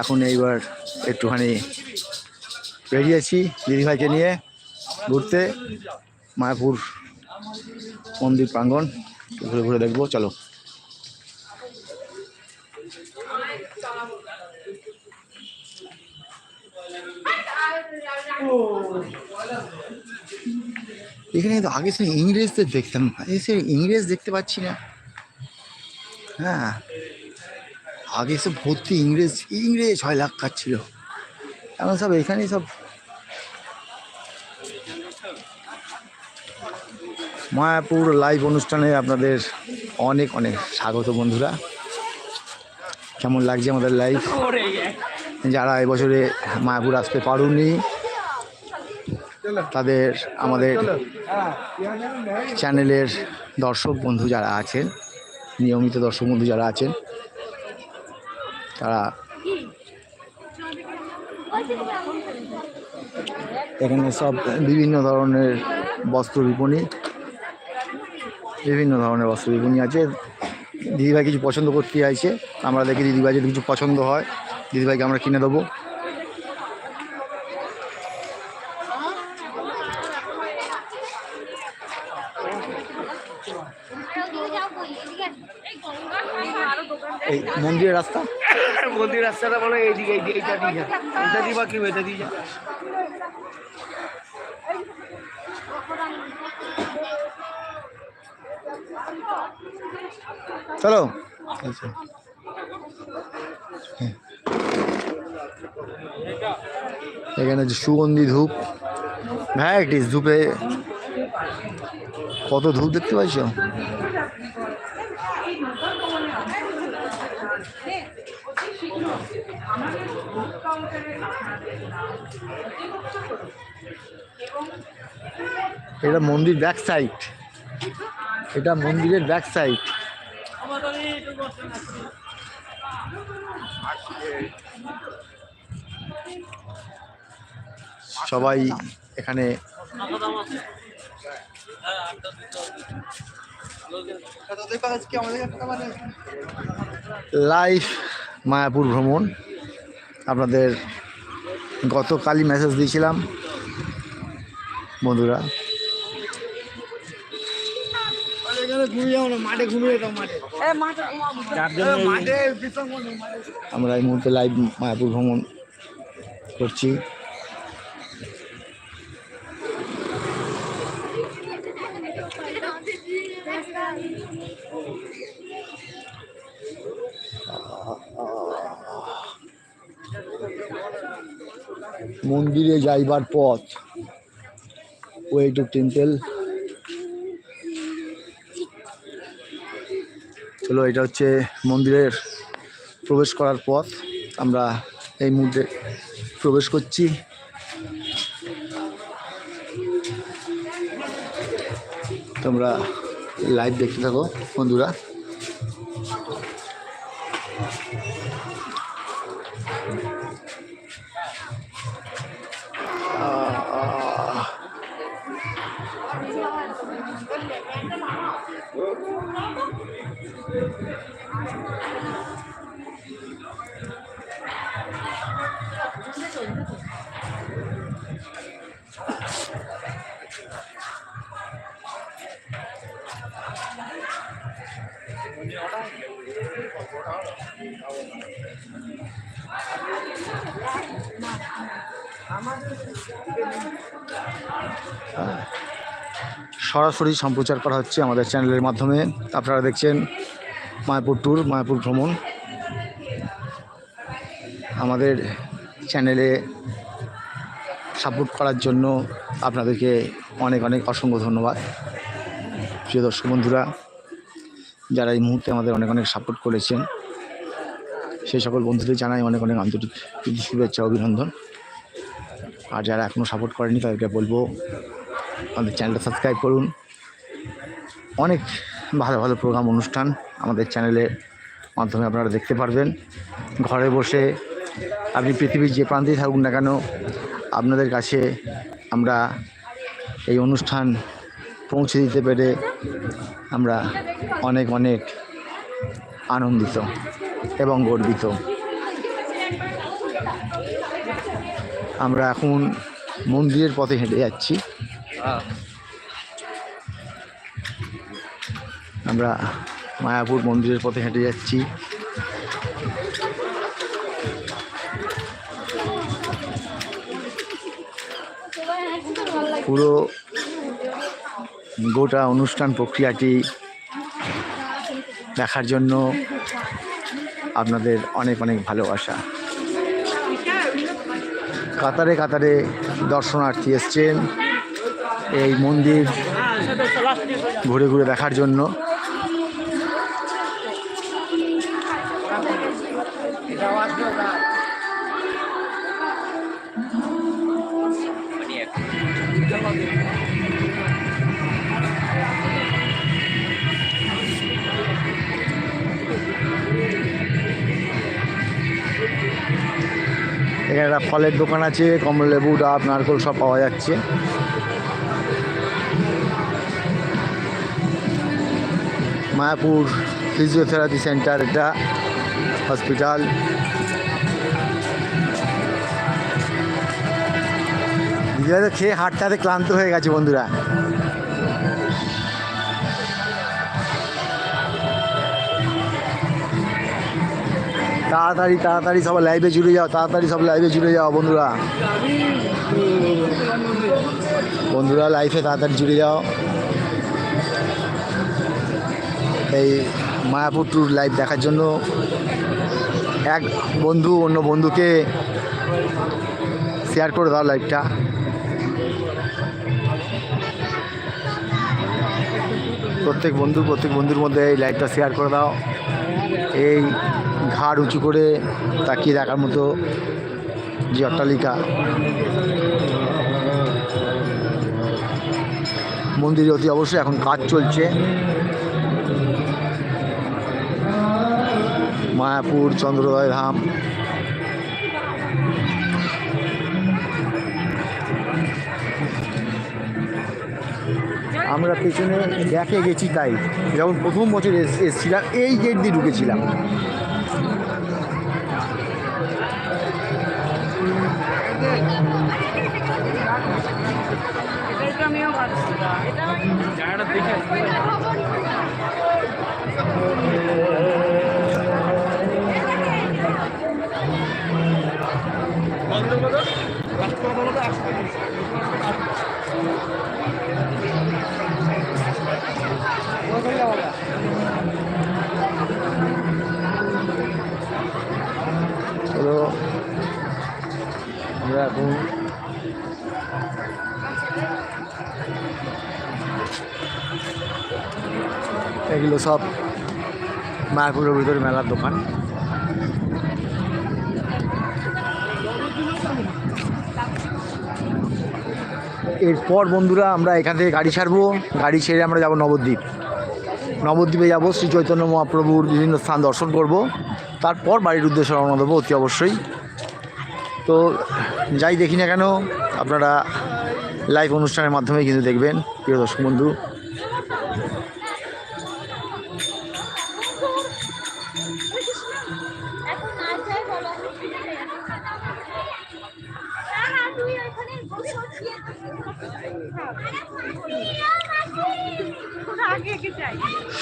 এখন এইবার একটুখানি বেরিয়েছি দিদিভাইকে নিয়ে ঘুরতে, মায়াপুর মন্দির প্রাঙ্গণ ঘুরে ঘুরে দেখব, চলো। এখানে তো আগে সে ইংরেজদের দেখতাম এসে ইংরেজ দেখতে পাচ্ছি না। হ্যাঁ। আগে সব ভর্তি ইংরেজ ইংরেজ ছয় লাখ খাচ্ছিল এখন সব এখানেই সব মায়াপুর লাইভ অনুষ্ঠানে আপনাদের অনেক অনেক স্বাগত বন্ধুরা। কেমন লাগছে আমাদের লাইভ যারা এবছরে মায়াপুর আসতে পারুনি, তাদের আমাদের চ্যানেলের দর্শক বন্ধু যারা আছেন, নিয়মিত দর্শক বন্ধু যারা আছেন তারা এখানে সব বিভিন্ন ধরনের বস্ত্র বিপণী, বিভিন্ন ধরনের বস্ত্র বিপণী আছে। দিদিভাই কিছু পছন্দ করতে চাইছে, আমরা দেখি দিদিভাই যদি কিছু পছন্দ হয়, দিদিভাইকে আমরা কিনে দেবো। এই মন্দিরের রাস্তা? মন্দির রাস্তাটা বলো এইদিকে এইটা দিয়ে যা এটা দিয়ে বা কি, এটা দিয়ে যা চলো। হ্যাঁ। এখানে হচ্ছে সুগন্ধি ধূপ ভ্যারাইটিস ধূপে কত ধূপ দেখতে পাচ্ছ এটা মন্দির ব্যাক সাইড এটা মন্দিরের ব্যাক সাইড সবাই এখানে লাইভ মায়াপুর ভ্রমণ। আপনাদের গতকালই মেসেজ দিয়েছিলাম। বন্ধুরা আমরা এই মুহূর্তে লাইভ মায়াপুর ভ্রমণ করছি। মন্দিরে যাইবার পথ ওয়ে টু টেম্পল চলো এটা হচ্ছে মন্দিরের প্রবেশ করার পথ। আমরা এই মুহূর্তে প্রবেশ করছি। তোমরা লাইভ দেখতে থাকো বন্ধুরা। আহ, 아마도 সরাসরি সম্প্রচার করা হচ্ছে আমাদের চ্যানেলের মাধ্যমে। আপনারা দেখছেন মায়াপুর ট্যুর, মায়াপুর ভ্রমণ। আমাদের চ্যানেলে সাপোর্ট করার জন্য আপনাদেরকে অনেক অনেক অসংখ্য ধন্যবাদ। প্রিয় দর্শক বন্ধুরা, যারা এই মুহূর্তে আমাদের অনেক অনেক সাপোর্ট করেছেন সেই সকল বন্ধুদের জানাই অনেক অনেক আন্তরিক শুভেচ্ছা, অভিনন্দন। আর যারা এখনও সাপোর্ট করেনি তাদেরকে বলব আমাদের চ্যানেলটা সাবস্ক্রাইব করুন। অনেক ভালো ভালো প্রোগ্রাম অনুষ্ঠান আমাদের চ্যানেলের মাধ্যমে আপনারা দেখতে পারবেন। ঘরে বসে আপনি পৃথিবীর যে প্রান্তেই থাকুন না কেন, আপনাদের কাছে আমরা এই অনুষ্ঠান পৌঁছে দিতে পেরে আমরা অনেক অনেক আনন্দিত এবং গর্বিত। আমরা এখন মন্দিরের পথে হেঁটে যাচ্ছি। আমরা মায়াপুর মন্দিরের পথে হেঁটে যাচ্ছি। পুরো গোটা অনুষ্ঠান প্রক্রিয়াটি দেখার জন্য আপনাদের অনেক অনেক ভালোবাসা। কাতারে কাতারে দর্শনার্থী এসছেন। এই মন্দির ঘুরে ঘুরে দেখার জন্য। এখানে একটা ফলের দোকান আছে, কমলালেবু, ডাব, নারকল সব পাওয়া যাচ্ছে। মায়াপুর ফিজিওথেরাপি সেন্টার, এটা হসপিটাল। দিদিরা তো খেয়ে হাঁটতে ক্লান্ত হয়ে গেছে বন্ধুরা। তাড়াতাড়ি তাড়াতাড়ি সব লাইভে জুড়ে যাও, তাড়াতাড়ি সব লাইভে জুড়ে যাও বন্ধুরা। বন্ধুরা লাইফে তাড়াতাড়ি জুড়ে যাও। এই মায়াপুর ট্যুর লাইভ দেখার জন্য এক বন্ধু অন্য বন্ধুকে শেয়ার করে দাও লাইভটা প্রত্যেক বন্ধু, প্রত্যেক বন্ধুর মধ্যে এই লাইভটা শেয়ার করে দাও। এই ঘাড় উঁচু করে তাকিয়ে দেখার মতো যে অট্টালিকা। মন্দিরে অতি অবশ্যই এখন কাজ চলছে। মায়াপুর চন্দ্রোদয় ধাম। আমরা পেছনে দেখে গেছি তাই যখন প্রথম বছর এস- এসেছিলাম এই গেট দিয়ে ঢুকেছিলাম। হলো আমরা এখন এগুলো সব মায়াপুরের ভিতরে মেলার দোকান। এরপর বন্ধুরা আমরা এখান থেকে গাড়ি ছাড়বো। গাড়ি ছেড়ে আমরা যাব নবদ্বীপ। নবদ্বীপে যাব শ্রী চৈতন্য মহাপ্রভুর বিভিন্ন স্থান দর্শন করব। তারপর বাড়ির উদ্দেশ্যে রওনা দেবো অতি অবশ্যই। তো যাই দেখি না কেন, আপনারা লাইভ অনুষ্ঠানের মাধ্যমে কিন্তু দেখবেন। প্রিয় দর্শক বন্ধু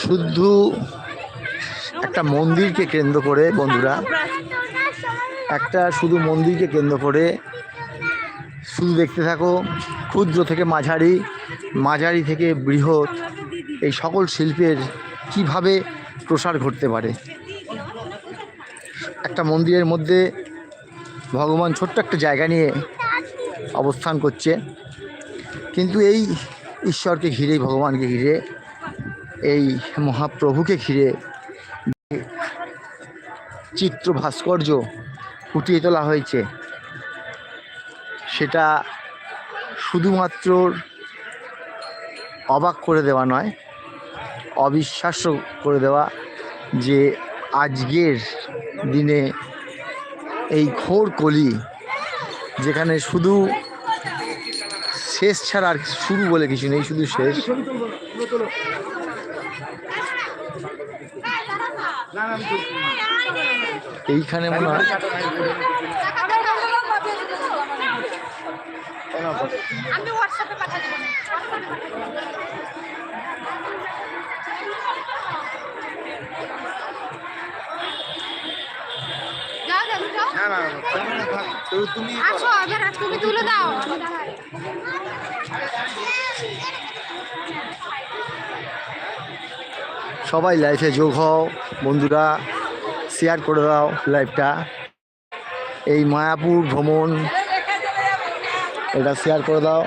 শুদ্ধ একটা মন্দিরকে কেন্দ্র করে বন্ধুরা। একটা শুধু মন্দিরকে কেন্দ্র করে শুধু দেখতে থাকো, ক্ষুদ্র থেকে মাঝারি মাঝারি থেকে বৃহৎ এই সকল শিল্পের কীভাবে প্রসার ঘটতে পারে। একটা মন্দিরের মধ্যে ভগবান ছোট্ট একটা জায়গা নিয়ে অবস্থান করছে। কিন্তু এই ঈশ্বরকে ঘিরে, ভগবানকে ঘিরে, এই মহাপ্রভুকে ঘিরে চিত্র ভাস্কর্য ফুটিয়ে তোলা হয়েছে। সেটা শুধুমাত্র অবাক করে দেওয়া নয়, অবিশ্বাস্য করে দেওয়া যে আজকের দিনে এই ঘোর কলি, যেখানে শুধু শেষ ছাড়া আর শুরু বলে কিছু নেই শুধু শেষ এইখানে মনে হয় আমি হোয়াটসঅ্যাপে পাঠিয়ে দেবো তুমি আসো এবার তুমি তুলে দাও সবাই লাইফে যোগ হও, বন্ধুরা শেয়ার করে দাও লাইফটা এই মায়াপুর ভ্রমণ, এটা শেয়ার করে দাও।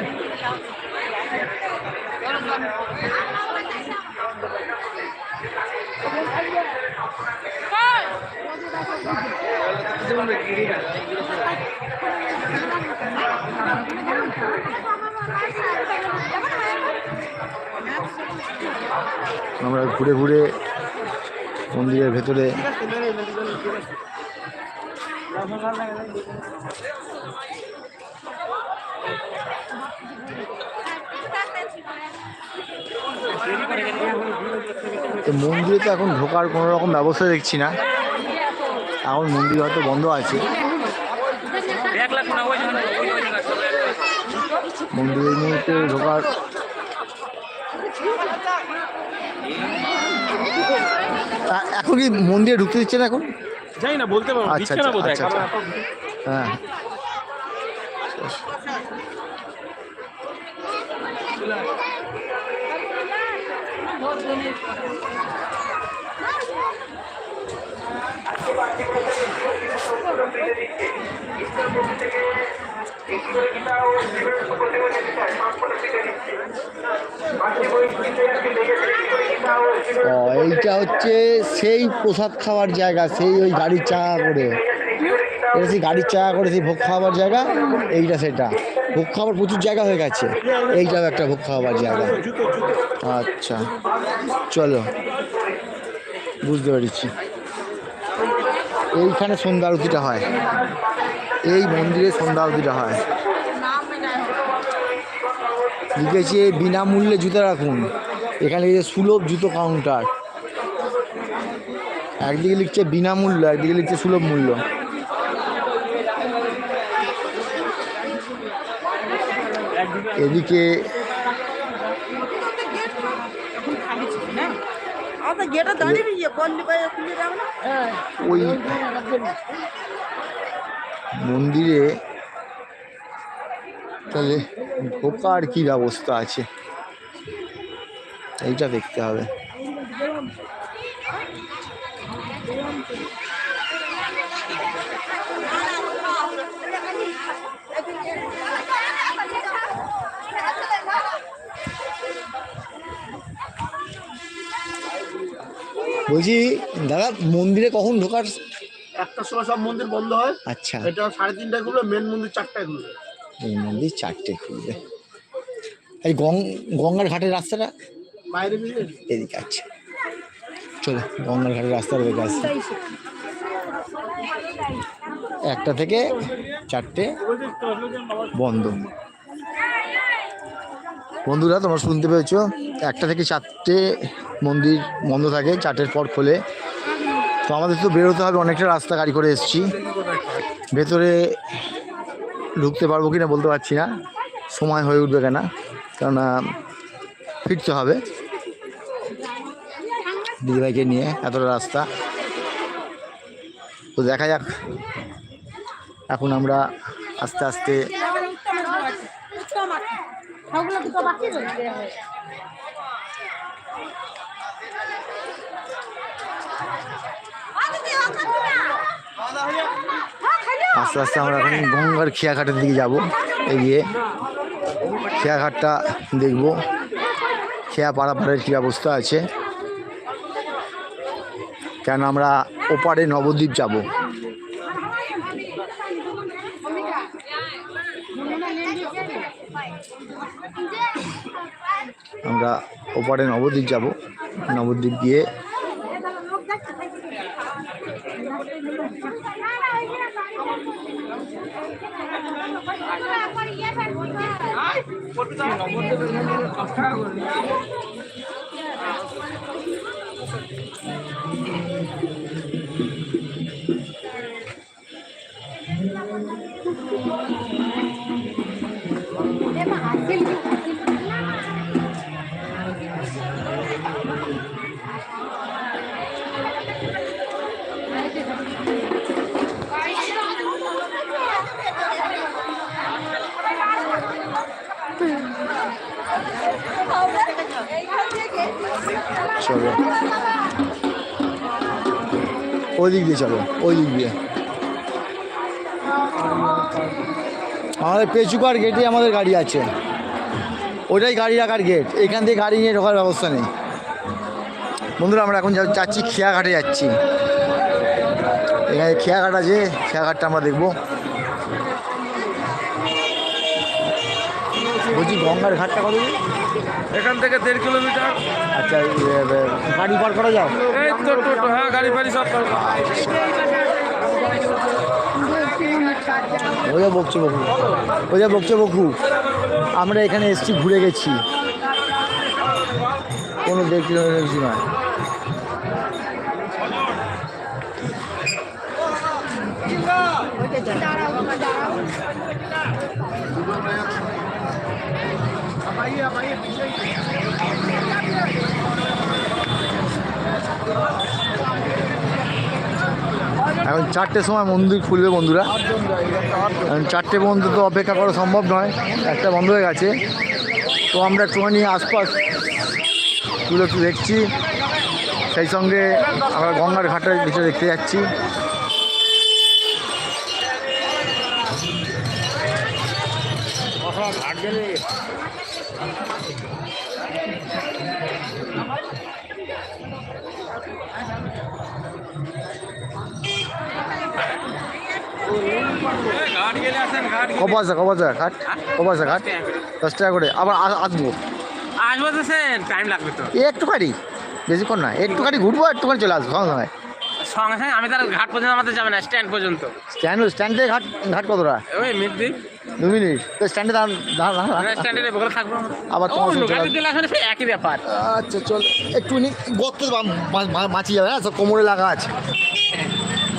আমরা ঘুরে ঘুরে মন্দিরের ভেতরে তো মন্দিরে তো এখন ঢোকার কোনো রকম ব্যবস্থা দেখছি না। এখন মন্দির হয়তো বন্ধ আছে। মন্দিরের মুহূর্তে ঢোকার এখন কি মন্দিরে ঢুকতে দিচ্ছে না এখন? জানি না বলতে পারব আচ্ছা, আচ্ছা, আচ্ছা, হ্যাঁ। এইটা হচ্ছে সেই প্রসাদ খাওয়ার জায়গা, সেই ওই গাড়ির চাকা করে। এটা সেই গাড়ির চাকা করে সেই ভোগ খাওয়াবার জায়গা, এইটা সেটা। ভোগ খাওয়ার প্রচুর জায়গা হয়ে গেছে। এইটাও একটা ভোগ খাওয়াবার জায়গা। আচ্ছা চলো। বুঝতে পেরেছি। এইখানে সন্ধ্যা আরতিটা হয়। এই মন্দিরে সন্ধ্যা আরতিটা হয়। লিখেছে, বিনামূল্যে জুতো রাখুন। এখানে যে সুলভ জুতো কাউন্টার একদিকে লিখছে বিনামূল্য, একদিকে লিখছে সুলভ মূল্য। এদিকে ওই মন্দিরে তাহলে ঢোকার কি ব্যবস্থা আছে? এইটা দেখতে হবে। বলছি দাদা মন্দিরে কখন ঢোকার? একটার সময় সব মন্দির বন্ধ হয়। আচ্ছা। এটা সাড়ে তিনটায় খুলবে মেন মন্দির চারটায় খুলবে। এই মন্দির চারটে খুলবে। এই গং গঙ্গার ঘাটের রাস্তাটা? এদিকে আছে চলো, গঙ্গার ঘাটের দেখে আসছি একটা থেকে চারটে বন্ধ। বন্ধুরা, তোমরা শুনতে পেয়েছ? একটা থেকে চারটে মন্দির বন্ধ থাকে, চারটের পর খোলে। তো আমাদের তো বেরোতে হবে, অনেকটা রাস্তা গাড়ি করে এসেছি। ভেতরে ঢুকতে পারব কি না বলতে পারছি না। সময় হয়ে উঠবে কেনা? কেননা ফিরতে হবে। দিদিভাইকে নিয়ে এতটা রাস্তা। তো দেখা যাক, এখন আমরা আস্তে আস্তে আস্তে আস্তে আমরা এখন গঙ্গার খেয়াঘাটের দিকে যাব, এগিয়ে। খেয়াঘাটটা দেখব। খেয়া পাড়াপাড়ের কী ব্যবস্থা আছে? কেন আমরা ওপারে নবদ্বীপ যাব? আমরা ওপারে নবদ্বীপ যাব। নবদ্বীপ গিয়ে চলো। ওই দিক দিয়ে চলো, ওই দিক দিয়ে। আমাদের পেচুকার গেটে আমাদের গাড়ি আছে। ওটাই গাড়ি রাখার গেট এখান থেকে গাড়ি নিয়ে ঢোকার ব্যবস্থা নেই। বন্ধুরা, আমরা এখন যাচ্ছি, খেয়াঘাটে যাচ্ছি। এখানে খেয়াঘাট আছে, খেয়াঘাটটা আমরা দেখব। বলছি গঙ্গার ঘাটটা কত এখান থেকে দেড় কিলোমিটার। আচ্ছা গাড়ি পার করা যাও এই তো টোটো হ্যাঁ গাড়ি ফাড়ি সব। ওই বকছে বকু ওই যা বকছে বকু। আমরা এখানে এসছি ঘুরে গেছি। কোনো দেড় কিলোমিটার বেশি নয়। এখন চারটের সময় মন্দির খুলবে বন্ধুরা। এখন চারটে পর্যন্ত তো অপেক্ষা করা সম্ভব নয়, একটা বন্ধ হয়ে গেছে। তো আমরা একটুখানি আশপাশ তুলে একটু দেখছি। সেই সঙ্গে আমরা গঙ্গার ঘাটের ভিতরে দেখতে যাচ্ছি। ঘাট গেলে ঘাট ঘাট ঘাট দশ টাকা করে। আবার আসব। আসব তো স্যার টাইম লাগবে তো। একটুখানি বেশিক্ষণ না একটুখানি ঘুরবো একটুখানি চলে আসব সঙ্গে সঙ্গে। সঙ্গে সঙ্গে আমি তার ঘাট পর্যন্ত আমাদের যাবে না স্ট্যান্ড পর্যন্ত। স্ট্যান্ড স্ট্যান্ড থেকে ঘাট ঘাট কতটা? ওই মিদ্দিক দু মিনিট। তো স্ট্যান্ডে দাঁড়ান দাঁড়ান বগলে থাকব আবার তোমার চলে গাড়ি আসলে সেই একই ব্যাপার। আচ্ছা চল। একটুখানি গর্তে মাছি যাবে না সব কোমরে লাগা আছে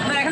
না, এখানে ভাঙাচোরা রাস্তা তো নেই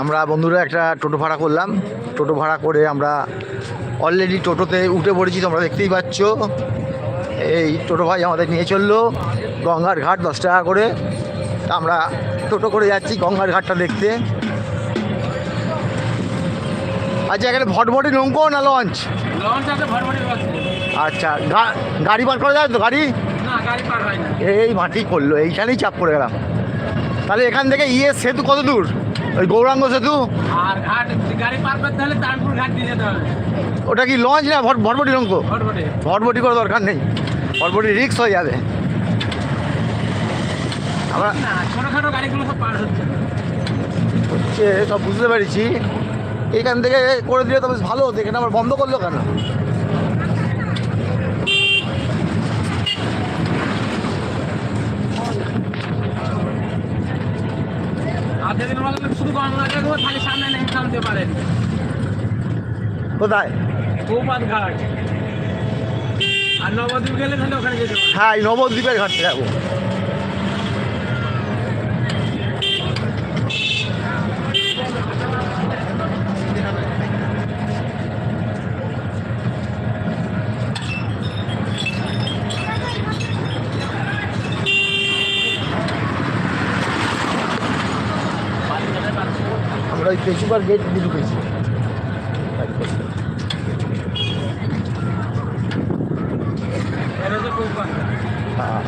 আমরা বন্ধুরা একটা টোটো ভাড়া করলাম। টোটো ভাড়া করে আমরা অলরেডি টোটোতে উঠে পড়েছি তোমরা দেখতেই পাচ্ছ। এই টোটো ভাই আমাদের নিয়ে চলল গঙ্গার ঘাট দশ টাকা করে। আমরা টোটো করে যাচ্ছি গঙ্গার ঘাটটা দেখতে। আচ্ছা এখানে ভটভটি নৌকো না লঞ্চ? আচ্ছা গাড়ি পার করা যায় তো গাড়ি? এই মাটি করল এইখানেই চাপ পড়ে গেলাম। তাহলে এখান থেকে ইয়ে সেতু কত দূর? ওই গৌরাঙ্গ সেতু? আর ঘাট গাড়ি পার করতে হলে তারপুর ঘাট দিয়ে যেতে হবে। ওটা কি লঞ্চ না ভট ভটভটি নৌকো ভরভরি ভটভটি। করে দরকার নেই। ভটভটি রিক্স হয়ে যাবে। আমরা না ছোটোখাটো গাড়িগুলো সব পার হচ্ছে। হচ্ছে সব বুঝতে পেরেছি। এখান থেকে করে দিলে তো বেশ ভালো হতো এখানে আবার বন্ধ করল কেন আর যেদিন বলে শুধু গঙ্গা দেখব তাহলে সামনে নেই নামতে পারেন। কোথায়? বৌপাত ঘাট আর নবদ্বীপ গেলে তাহলে ওখানে যেতে হ্যাঁ নবদ্বীপের ঘাটে যাব। পেশুপার গেট দিয়ে ঢুকেছি। হ্যাঁ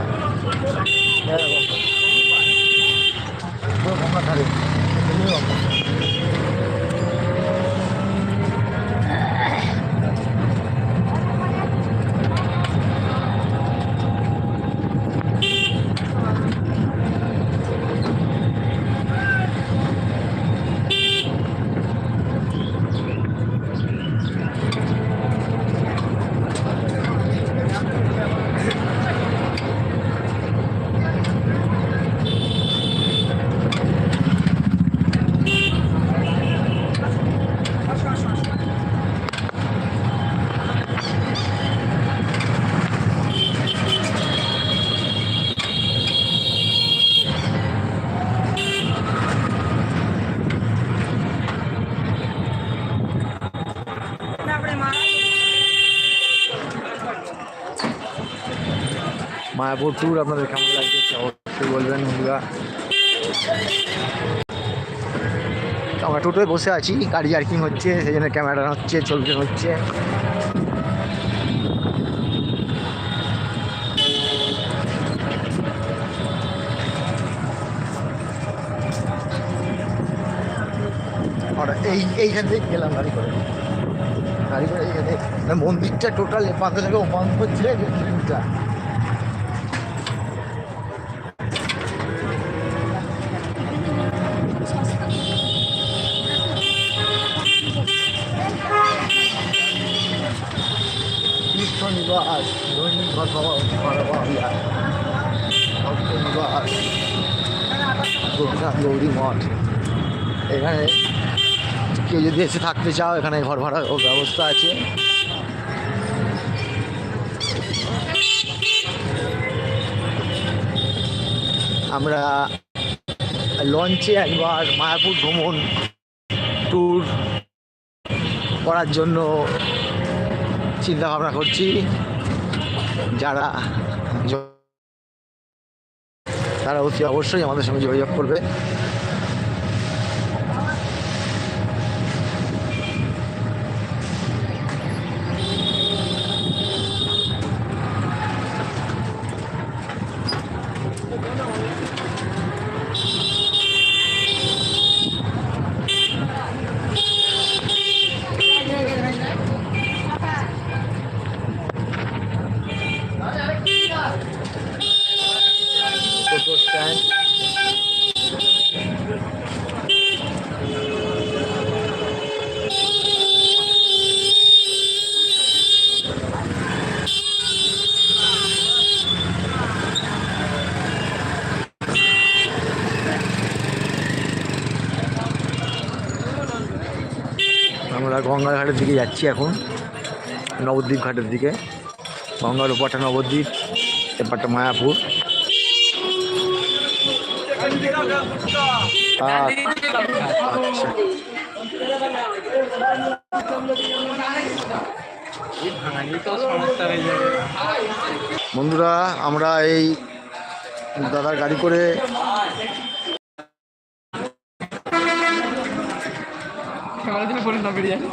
পুরো গঙ্গার ধারে এমনি গঙ্গা। মায়াপুর ট্যুর আপনাদের কেমন লাগছে অবশ্যই বলবেন, বন্ধুরা। আমরা টোটোয় বসে আছি, গাড়ি জার্কিং হচ্ছে, সেই জন্য ক্যামেরা হচ্ছে চলতে হচ্ছে। এই, এইখান থেকে গেলাম গাড়ি করে। গাড়ি করে এইখানে মানে মন্দিরটা টোটাল এপান্ত থেকে ওপান্ত হচ্ছে এখানে কেউ যদি এসে থাকতে চাও, এখানে ঘর ভাড়ার ব্যবস্থা আছে। আমরা লঞ্চে একবার মায়াপুর ভ্রমণ ট্যুর করার জন্য চিন্তা ভাবনা করছি। যারা তারা অতি অবশ্যই আমাদের সঙ্গে যোগাযোগ করবে টোটো স্ট্যান্ড আমরা গঙ্গার ঘাটের দিকে যাচ্ছি এখন নবদ্বীপ ঘাটের দিকে। গঙ্গার ওপারটা নবদ্বীপ এপারটা মায়াপুর। আচ্ছা। বন্ধুরা আমরা এই দাদার গাড়ি করে ना बिरयानी।